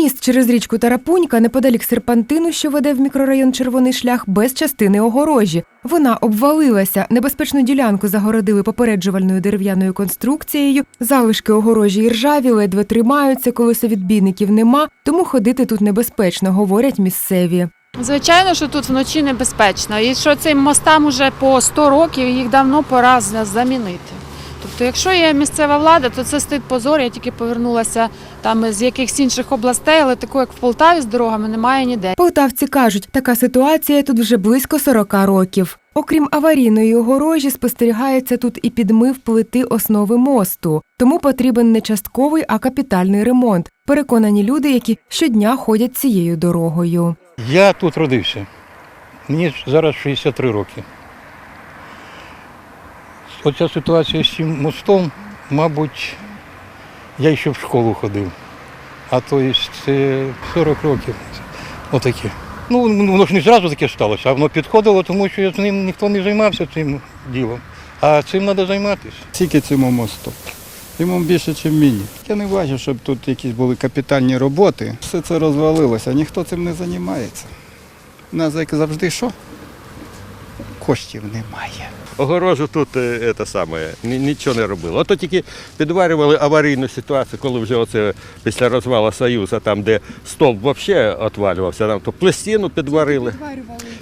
Міст через річку Тарапунька неподалік серпантину, що веде в мікрорайон Червоний шлях, без частини огорожі. Вона обвалилася. Небезпечну ділянку загородили попереджувальною дерев'яною конструкцією. Залишки огорожі і ржаві ледве тримаються, колесовідбійників нема, тому ходити тут небезпечно, говорять місцеві. Звичайно, що тут вночі небезпечно. І що цим мостам уже по 100 років їх давно пора замінити. Тобто, якщо є місцева влада, то це стид позор. Я тільки повернулася там з якихось інших областей, але такого, як в Полтаві з дорогами, немає ніде. Полтавці кажуть, така ситуація тут вже близько 40 років. Окрім аварійної огорожі, спостерігається тут і підмив плити основи мосту. Тому потрібен не частковий, а капітальний ремонт. Переконані люди, які щодня ходять цією дорогою. Я тут родився. Мені зараз 63 роки. Оця ситуація з цим мостом, мабуть, я ще в школу ходив. А то це 40 років. Отаке. Ну, воно ж не зразу таке сталося, а воно підходило, тому що з ним ніхто не займався цим ділом. А цим треба займатися. Тільки цьому мосту. Йому більше, ніж мені. Я не бачу, щоб тут якісь були капітальні роботи. Все це розвалилося, ніхто цим не займається. У нас, як завжди, що? Коштів немає. Огорожу тут це саме, нічого не робили. Ото тільки підварювали аварійну ситуацію, коли вже оце після розвалу Союзу, там, де стовп взагалі відвалювався, там то пластину підварили.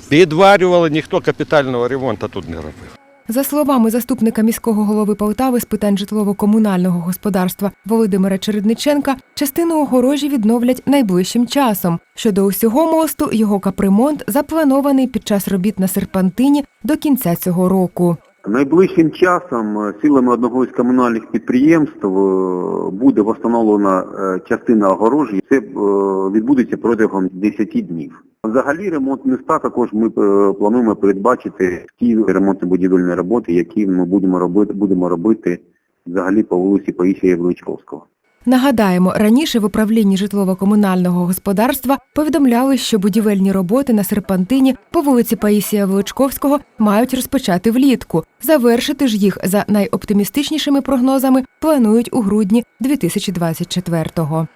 Підварювали, ніхто капітального ремонту тут не робив. За словами заступника міського голови Полтави з питань житлово-комунального господарства Володимира Чередниченка, частину огорожі відновлять найближчим часом. Щодо усього мосту, його капремонт запланований під час робіт на серпантині до кінця цього року. Найближчим часом е, силами одного із комунальних підприємств е, буде встановлена е, частина огорожі. Це відбудеться протягом 10 днів. Взагалі ремонт міста також ми плануємо передбачити ті ремонтно-будівельні роботи, які ми будемо робити, будемо робити взагалі по вулиці Паїсія Величковського. Нагадаємо, раніше в управлінні житлово-комунального господарства повідомляли, що будівельні роботи на серпантині по вулиці Паїсія Величковського мають розпочати влітку. Завершити ж їх за найоптимістичнішими прогнозами планують у грудні 2024-го.